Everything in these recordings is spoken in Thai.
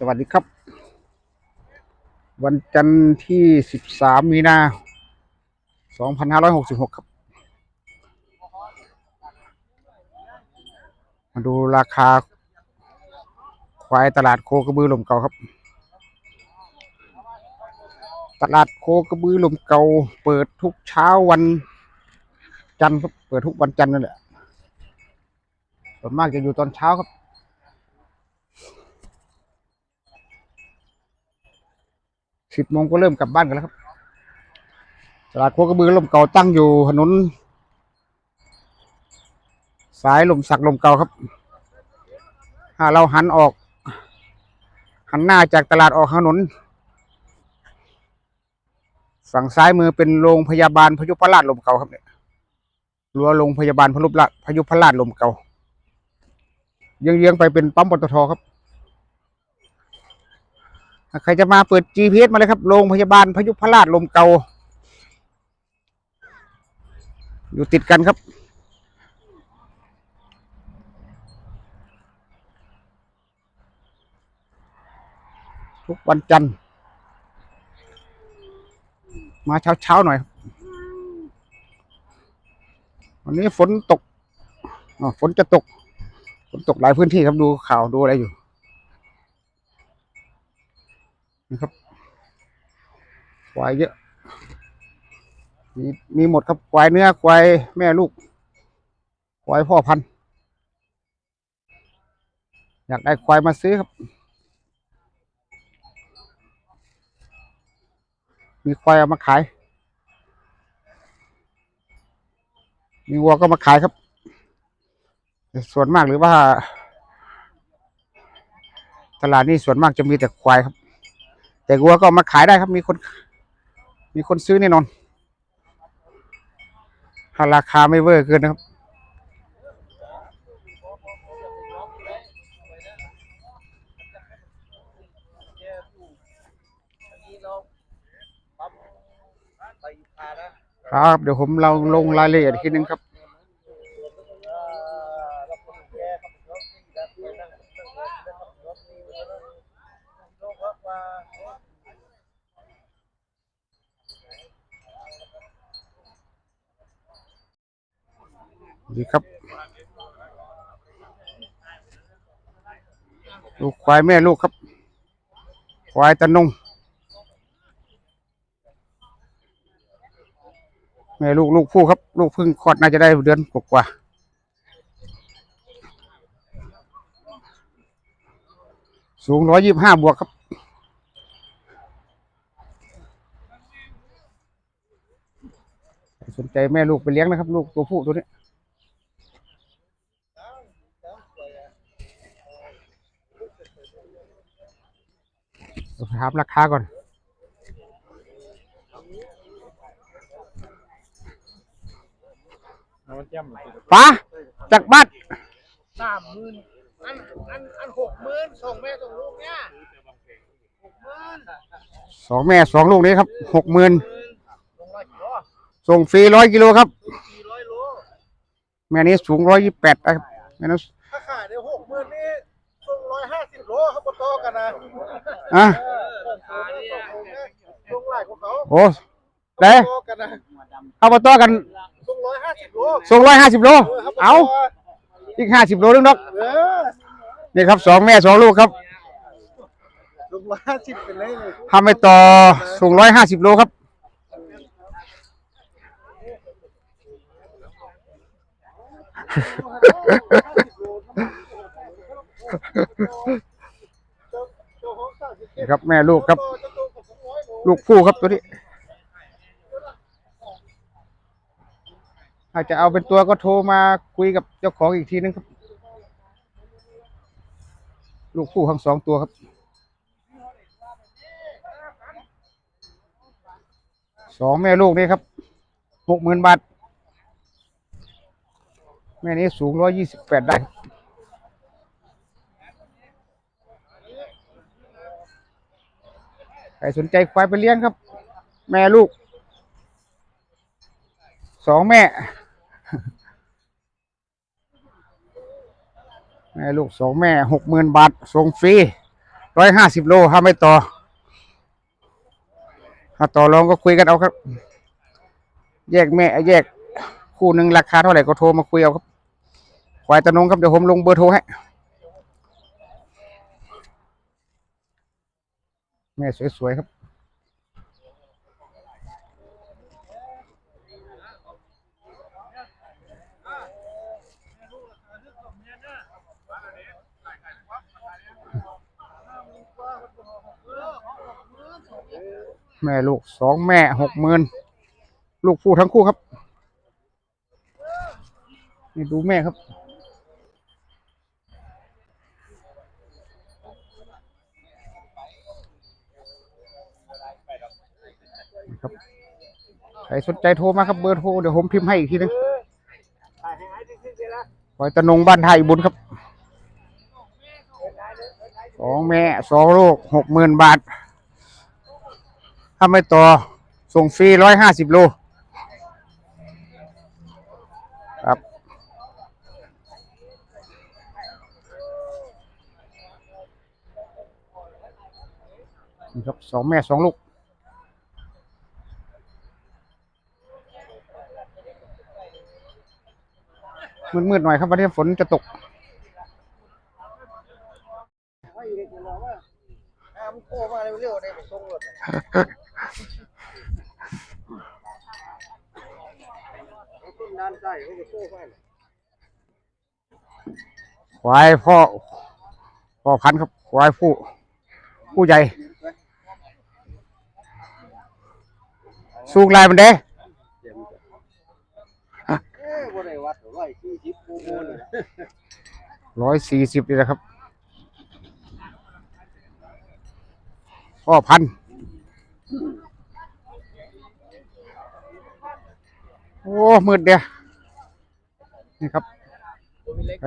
สวัสดีครับ วันจันทร์ที่ 13 มีนา 2566 ครับ มาดูราคา ควายตลาดโคกระบือลมเก่าครับ ตลาดโคกระบือลมเก่า เปิดทุกเช้าวันจันทร์ครับ เปิดทุกวันจันทร์นั่นแหละส่วนมากจะอยู่ตอนเช้าครับ สิบโมงก็เริ่มกลับบ้านกันแล้วครับ ตลาดโคกระบือลมเก่าตั้งอยู่ถนน สายลมสักลมเก่าครับถ้าเราหันออก หันหน้าจากตลาดออกถนน ฝั่งซ้ายมือเป็นโรงพยาบาลพยุพราชลมเก่าครับเนี่ยรั้วโรงพยาบาลพยุพราชพยุพราชลมเก่าเยื้องๆไปเป็นปั๊มปตทครับ ใครจะมาเปิด GPS มาเลยครับ โรงพยาบาลพยุพราชลมเก่าอยู่ติดกันครับ ทุกวันจันทร์ มาเช้าเช้าๆหน่อย วันนี้ฝนตกอ๋อฝนจะตก ฝนตกหลายพื้นที่ครับดูข่าวดูอะไรอยู่ นะครับควายเยอะ มีมีหมดครับควายเนื้อควายแม่ลูกควายพ่อพันธุ์อยากได้ควายมาซื้อครับ มีควายเอามาขาย มีวัวก็มาขายครับ ส่วนมากหรือว่า ตลาดนี้ส่วนมากจะมีแต่ควายครับ แต่วัวก็มาขายได้ครับมีคน มีคนซื้อแน่นอนถ้าราคาไม่เวอร์เกินนะครับ ครับเดี๋ยวผมเราลงรายละเอียดทีนึงครับ ดีครับ ลูกควายแม่ลูกครับ ควายตะนง แม่ลูกลูกผู้ครับ ลูกพึ่งคลอดน่าจะได้เดือนกว่าๆสูงร้อยยี่บห้าบวกครับ สนใจแม่ลูกไปเลี้ยงนะครับ ลูกตัวผู้ตัวนี้ เดี๋ยว ถามราคาก่อนป้าจากบ้านสามหมื่นอันอันอันหกหมื่นส่งแม่ส่งลูกเนี่ยหกหมื่นสองแม่สองลูกนี้ครับหกหมื่นลงร้อยกิโลส่งฟรีร้อยกิโลครับ สี่ร้อยโลแม่นี้สูงร้อยยี่แปดนะครับแม่นั้นถ้าขายได้หกหมื่นนี่ส่งร้อยห้าสิบ โลเขาปต่อกันนะอะเออส่งขานี่ส่งหลายกว่าเขาโอ้ได้ต่อกันนะเอามาต่อกันส่งร้อยห้าสิบโลส่งร้อยห้าสิบโล เออเอาอีกห้าสิบโลนึงดอกเออนี่ครับสองแม่สองลูกครับส่งร้อยห้าสิบเป็นเลยเลยทำไปต่อส่งร้อยห้าสิบโลครับ เจ้าของสามสิบเจ็ นี่ครับแม่ลูกครับ ลูกผู้ครับตัวนี้ถ้าจะเอาเป็นตัวก็โทรมาคุยกับเจ้าของอีกทีนึงครับ ลูกผู้ทั้งสองตัวครับสองแม่ลูกนี่ครับหกหมื่นบาท แม่นี้สูงร้อยยี่สิบแปดได้ครับ ใครสนใจควายไปเลี้ยงครับ แม่ลูก สองแม่ แม่ลูกสองแม่หกหมื่นบาทส่งฟรีร้อยห้าสิบโลถ้าไม่ต่อ ถ้าต่อรองก็คุยกันเอาครับ แยกแม่ แยกคู่หนึ่งราคาเท่าไหร่ก็โทรมาคุยเอาครับควายตะนงครับเดี๋ยวผมลงเบอร์โทรให้ แม่สวยๆครับแม่ลูกสองแม่หกหมื่นลูกผู้ทั้งคู่ครับ นี่ดูแม่ครับ ครับใครสนใจโทรมาครับเบอร์โทรเดี๋ยวผมพิมพ์ให้อีกทีนึงถ่ายให้ไอ้ที่ขึ้นไปล้วคอยตะนงบ้านไทยบุญครับสองแม่สองลูกหกหมื่นบาท ถ้าไม่ต่อ ส่งฟรีร้อยห้าสิบโลครับนี่ครับสองแม่สองลูก มืดๆหน่อยครับวันนี้ฝนจะตก ควายพ่อพ่อพันครับ ควายผู้ผู้ใหญ่ สูงลายมันเด้ เอ้ยบ่ได้วัด ร้อยสี่สิบกูมูนี่ร้อยสี่สิบนี่แหละครับพ่อพันธุ์โอ้มืดเดียวนี่ครับไป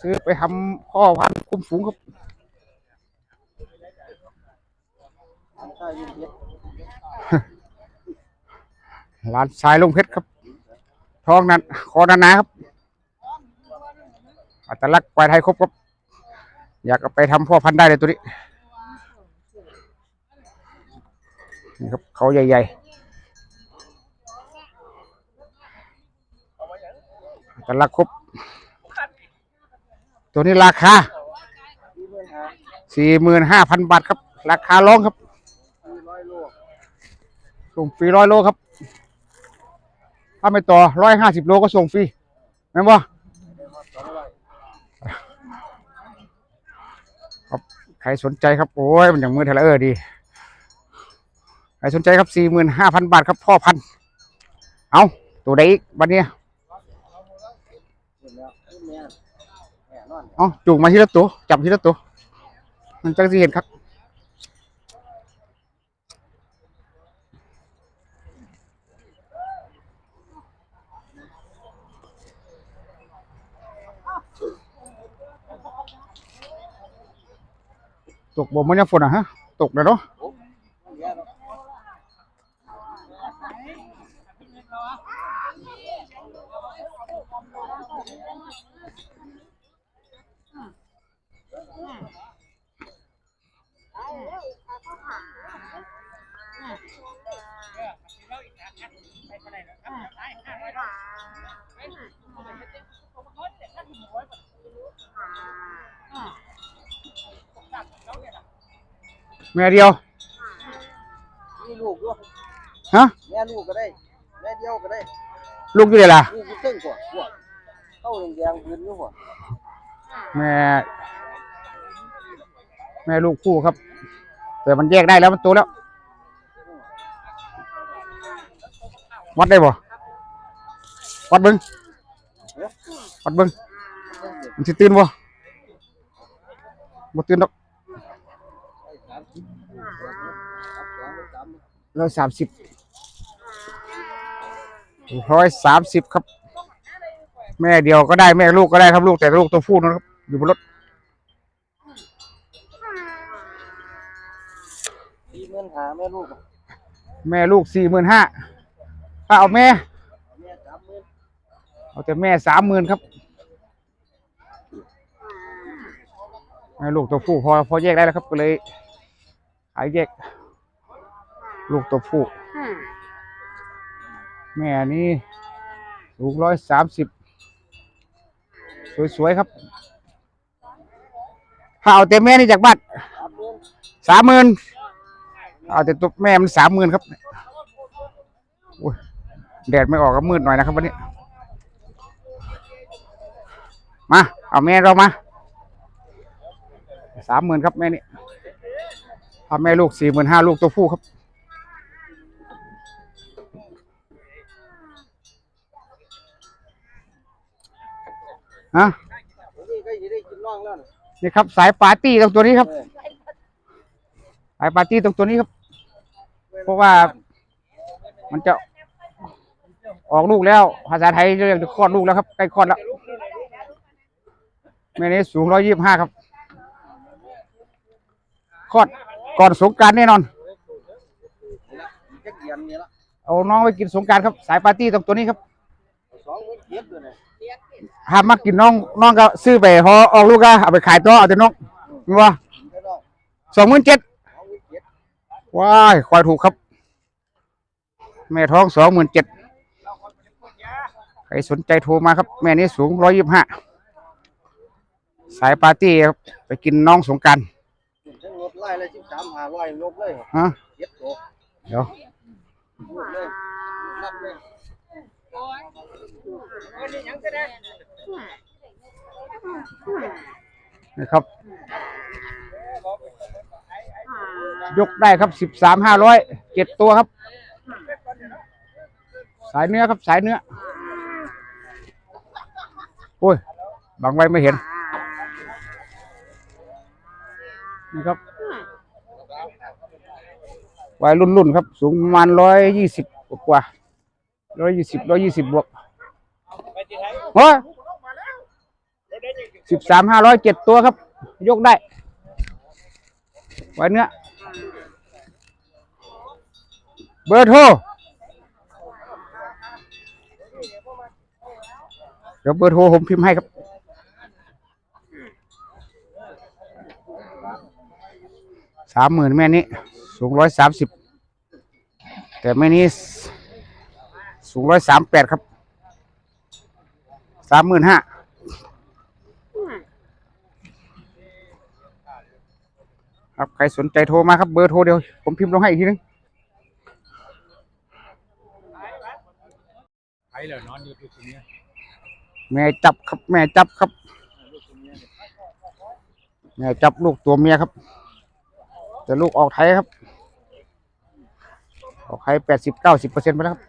ซื้อไปทำพ่อพันธุ์คุ้มฝูงครับใช่ยินดีร้านสายลงเพชรครับท้องนั้นคอนานาครับ อัตลักษณ์ควายไทยครบครับ อยากเอาไปทำพ่อพันธุ์ได้เลยตัวนี้นี่ครับเขาใหญ่ๆอัตลักษณ์ครบ ตัวนี้ราคาสี่หมื่นห้าพันบาทครับ ราคาร้องครับสี่ร้อยโลส่งฟรีร้อยโลครับ ถ้าไม่ต่อร้อยห้าสิบโลก็ส่งฟรีแม่นบ่ครับ ใครสนใจครับโอ้ยมันอย่างมือเทเลอร์ดีใครสนใจครับสี่หมื่นห้าพันบาทครับพ่อพันเอาตัวใดอีกวันนี้เห็นแล้วนี่แม่แม่นอนเอาจูงมาที่ละตัวจับที่ละตัวมันจะสิเห็นครับ ตกบ่มันยังฝนอะฮะ ตกเลยเนาะเดี๋ยว แม่เดียว มีลูกด้วยฮะ แม่ลูกก็ได้ แม่เดียวก็ได้ ลูกอยู่เลยล่ะ ลูกอยู่เตึ้งกว่าพวกเข้าแดงๆพื้นอยู่หัวแม่ แม่ลูกคู่ครับ แต่มันแยกได้แล้วมันโตแล้ว วัดได้บ่วัดเบิ้งวัดเบิ้งมันสิตื่นบ่บ่ตื่นดอก ร้อยสามสิบร้อยสามสิบครับ แม่เดียวก็ได้แม่ลูกก็ได้ครับลูกแต่ลูกตัวผู้นะครับ อยู่บนรถสี่หมื่นหาแม่ลูกแม่ลูกสี่หมื่นห้าถ้าเอาแม่แม่สามหมื่นเอาแต่แม่สามหมื่นครับ แม่ลูกตัวผู้พอพอแยกได้แล้วครับก็เลยขายแยก ลูกตัวผู้แม่นี่สูงร้อยสามสิบสวยๆครับถ้าเอาแต่แม่นี่จากบ้านสามหมื่นเอาแต่ตัวแม่มันสามหมื่นครับโอ้ยแดดไม่ออกก็มืดหน่อยนะครับวันนี้ มา เอาแม่เรามาสามหมื่นครับแม่นี่ เอาแม่ลูกสี่หมื่นห้าลูกตัวผู้ครับ ฮะ นี่ก็จะได้กินน่องแล้วนะนี่ครับ สายปาร์ตี้ตรงตัวนี้ครับ สายปาร์ตี้ตรงตัวนี้ครับ เพราะว่ามันจะออกลูกแล้ว ภาษาไทยเรียกคลอดลูกแล้วครับใกล้คลอดแล้วแม่นี้สูงร้อยยี่สิบห้าครับคลอด ก่อนสงการแน่นอน เอาน้องไปกินสงการครับ สายปาร์ตี้ตรงตัวนี้ครับสองหมื่นเจ็ดเลยนะหากมากินน้องน้องก็ซื้อไปพอออกลูกก็เอาไปขายต่อเอาแต่นกนี่วะไม่ต้องสองหมื่นเจ็ดสองหมื่นเจ็ดว้ายควายถูกครับ แม่ท้องสองหมื่นเจ็ดใครสนใจโทรมาครับ แม่นี้สูงร้อยยี่สิบห้าสายปาร์ตี้ครับไปกินน้องสงการ ไล่เลยสิบสามหาร้อยลบเลยฮะเจ็ดตัวเดี๋ยวลบเลยนับเลยนี่ครับ ยกได้ครับสิบสามห้าร้อยเจ็ดตัวครับ สายเนื้อครับสายเนื้อ โอ้ย บางไว้ไม่เห็นนี่ครับ วัยรุ่นรุ่นๆครับ สูงประมาณร้อยยี่สิบกว่าร้อยยี่สิบร้อยยี่สิบบวกโอ้ยสิบสามห้าร้อยเจ็ดตัวครับ ยกได้ไว้เนื้อเบอร์โทรเดี๋ยวเบอร์โทรผมพิมพ์ให้ครับ สามหมื่นแม่นี้ สูงร้อยสามสิบแต่แม่นี้สูงร้อยสามแปดครับสามหมื่นห้าครับใครสนใจโทรมาครับเบอร์โทรเดียว ผมพิมพ์ลงให้อีกทีนึงไอ้เหล่านอนอยู่ตรงนี้แม่จับครับ แม่จับครับ แม่จับลูกตัวเมียครับ แต่ลูกออกไทยครับ ออกไทยแปดสิบเก้าสิบเปอร์เซ็นต์ไปแล้วครับ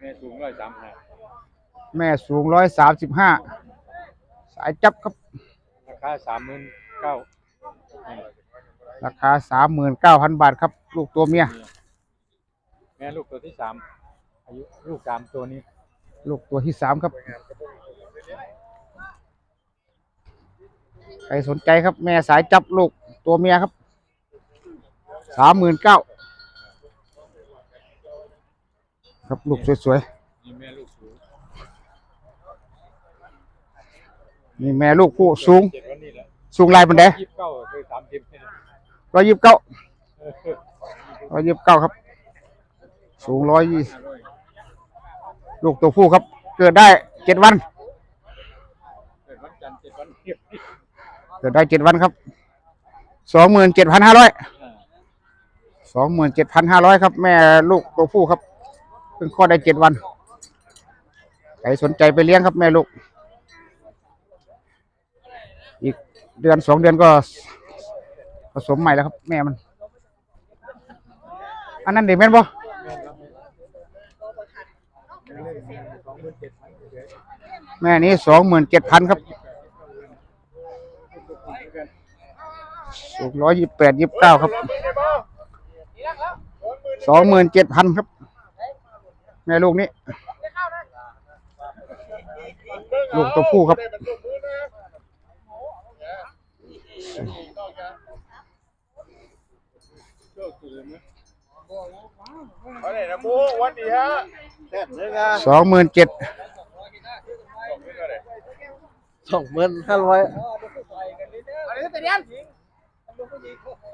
แม่สูงร้อยสามห้าแม่สูงร้อยสามสิบห้าสายจับครับ ราคาสามหมื่นเก้าราคาสามหมื่นเก้าพันบาทครับ ลูกตัวเมีย แม่ลูกตัวที่สามอายุลูกสามตัวนี้ลูกตัวที่สามครับ ใครสนใจครับ แม่สายจับลูกตัวเมียครับสามหมื่นเก้า ครับลูกสวยนี่แม่ลูกสูงๆนี่แม่ลูกผู้สูง เจ็ดวันนี้แหละสูงลายบันไดยี่สิบเก้าคือสามสิบนี่แหละร้อยยี่สิบเก้าเออร้อยยี่สิบเก้าครับ สูงร้อยยี่ห้าร้อยลูกตัวผู้ครับ เกิดได้เจ็ดวัน เกิดวันจันทร์เจ็ดวันเทียบเกิดได้เจ็ดวันครับสองหมื่นเจ็ดพันห้าร้อยสองหมื่นเจ็ดพันห้าร้อยครับ แม่ลูกตัวผู้ครับเพิ่งคลอดได้เจ็ดวันใครสนใจไปเลี้ยงครับแม่ลูก อีกเดือนสองเดือนก็ผสมใหม่แล้วครับ แม่มัน อันนั้นเด็กแม่นบ่แม่นี้สองหมื่นเจ็ดพันครับสูงร้อยยี่สิบแปดยี่สิบเก้าครับ สองหมื่นเจ็ดพันครับ แม่ลูกนี้ ลูกตัวผู้ครับอะไรนะบูวันดีฮะแซ่บเลยนะสองหมื่นเจ็ดสองหมื่นห้าร้อยเดียน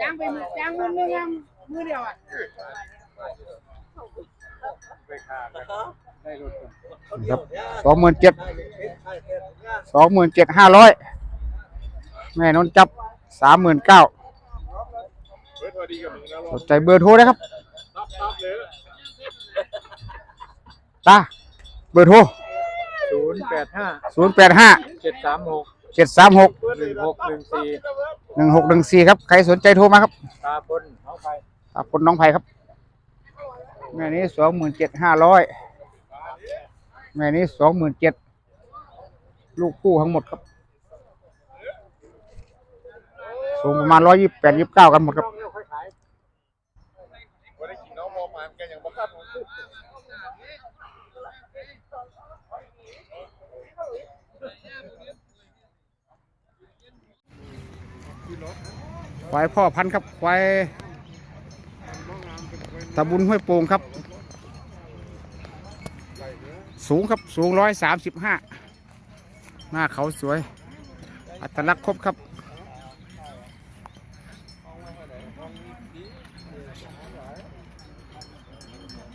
จ้างไปจ้างมือนึงอะมือเดียวอะ ไปขาดได้รถกันครับสองหมื่นเจ็ดสองหมื่นเจ็ดห้าร้อยแม่นนจับสามหมื่นเก้าสนใจเบอร์โทรนะครับตาเบอร์โทรศูนย์แปดห้าศูนย์แปดห้าเจ็ดสามหกเจ็ดสามหกหนึ่งหกหนึ่งสี่หนึ่งหกหนึ่งสี่ครับ ใครสนใจโทรมาครับตาพลน้องไปขอบคุณน้องไผ่ครับ แม่นี้สองหมื่นเจ็ดห้าร้อยแม่นี้สองหมื่นเจ็ดลูกคู่ทั้งหมดครับ สูงประมาณร้อยยี่สิบแปดยี่สิบเก้ากันหมดครับควายพ่อพันธุ์ครับควาย ตะบุญห้วยโป่งครับ สูงครับสูงร้อยสามสิบห้าหน้าเขาสวย อัตลักษณ์ครบครับ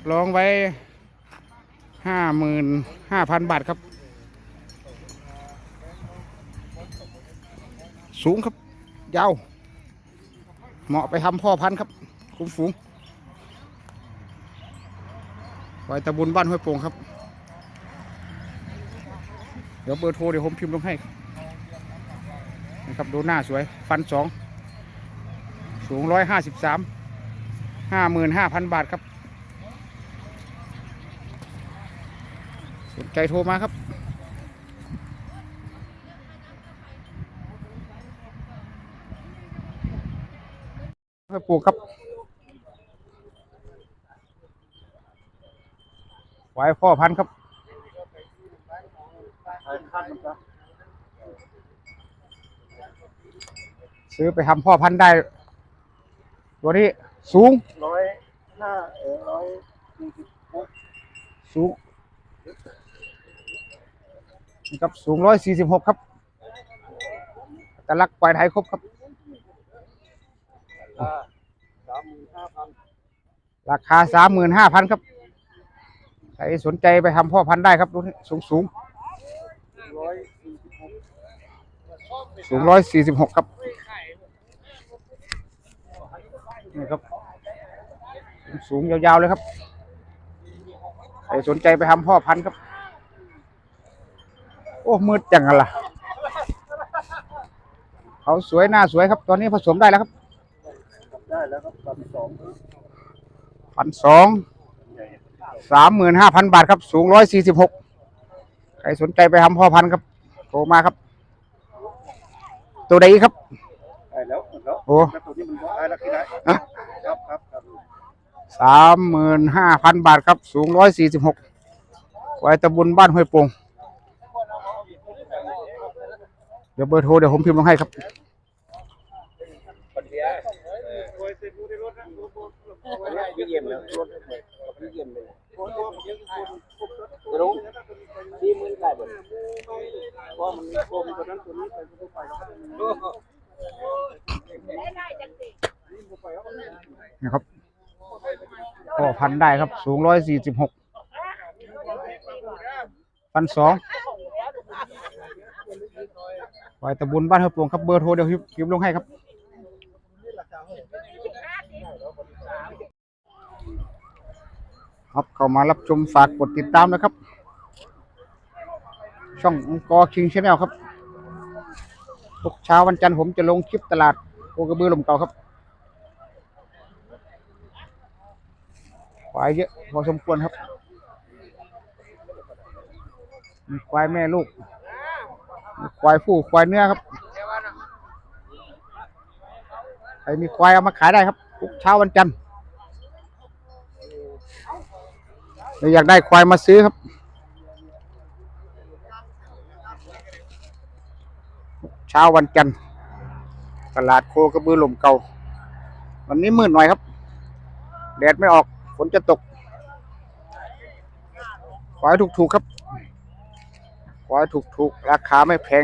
ลองไว้ห้าหมื่นห้าพันบาทครับ สูงครับ ยาว เหมาะไปทำพ่อพันธุ์ครับ คุ้มฝูง ไว้ตะบุญบ้านห้วยโป่งครับ เดี๋ยวเบอร์โทรเดี๋ยวผมพิมพ์ลงให้นะครับดูหน้าสวย ฟันสองสูงร้อยห้าสิบสามห้าหมื่นห้าพันบาทครับ สนใจโทรมาครับไปปลูกครับ ไว้พ่อพันธุ์ครับซื้อไปทำพ่อพันธุ์ได้ ตัวนี้สูงร้อยห้าเออร้อยสูงนี่ครับสูงร้อยสี่สิบหกครับแต่ลักษณ์ควายไทยครบครับสามหมื่นห้าพันราคาสามหมื่นห้าพันครับใครสนใจไปทำพ่อพันธุ์ได้ครับดูนี่สูงสูงสูงร้อยสี่สิบหกครับนี่ครับ สูงยาวๆเลยครับใครสนใจไปทำพ่อพันธุ์ครับ โอ้มืดจังอะล่ะเขาสวยหน้าสวยครับ ตอนนี้ผสมได้แล้วครับ ได้แล้วครับพันสองพันสอง สามหมื่นห้าพันบาทครับสูงร้อยสี่สิบหกใครสนใจไปทำพ่อพันธุ์ครับโทรมาครับ ตัวใดอีกครับได้แล้วแล้วโอ้แล้วตัวนี้มันได้แล้วที่ไหนฮะครับครับครับสามหมื่นห้าพันบาทครับ สูงร้อยสี่สิบหกไว้ตะบุญบ้านห้วยโป่งเดี๋ยวเบอร์โทรเดี๋ยวผมพิมพ์ลงให้ครับพี่เยี่ยมแล้วรถพี่เยี่ยมเลย รู้สี่หมื่นได้บ่เพราะมันโกงตัวนั้นตัวนี้ไปตัวไปนะครับพ่อพันได้ครับสูงร้อยสี่สิบหกพันสองไว้ตะบุญบ้านห้วยโป่งครับเบอร์โทรเดี๋ยวพิมพ์ลงให้ครับ ครับเข้ามารับชมฝากกดติดตามนะครับ ช่ององกอคิงชาแนลครับทุกเช้าวันจันทร์ผมจะลงคลิปตลาดโคกระบือลมเก่าครับควายเยอะพอสมควรครับมีควายแม่ลูกมีควายผู้ควายเนื้อครับใครมีควายเอามาขายได้ครับทุกเช้าวันจันทร์ หรืออยากได้ควายมาซื้อครับ เช้าวันจันทร์ตลาดโคกระบือหลมเก่า วันนี้มืดหน่อยครับ แดดไม่ออกฝนจะตก ควายถูกๆครับควายถูกๆราคาไม่แพง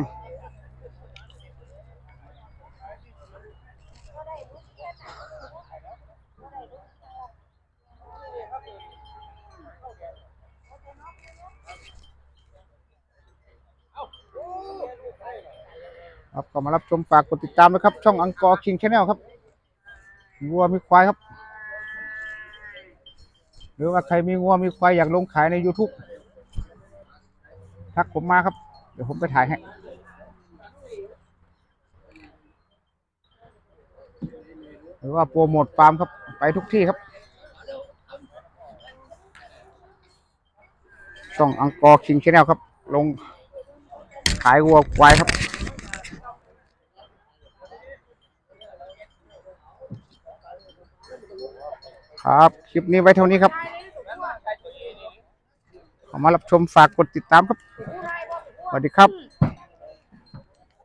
ครับก็มารับชมฝากกดติดตามนะครับ ช่องอังกอร์คิงชาแนลครับวัวมีควายครับ หรือว่าใครมีวัวมีควายอยากลงขายใน YouTube ทักผมมาครับ เดี๋ยวผมไปถ่ายให้หรือว่าโปรโมทฟาร์มครับ ไปทุกที่ครับ ช่องอังกอร์คิงชาแนลครับ ลงขายวัวควายครับ ครับ คลิปนี้ไว้เท่านี้ครับขอมารับชมฝากกดติดตามครับ สวัสดีครับ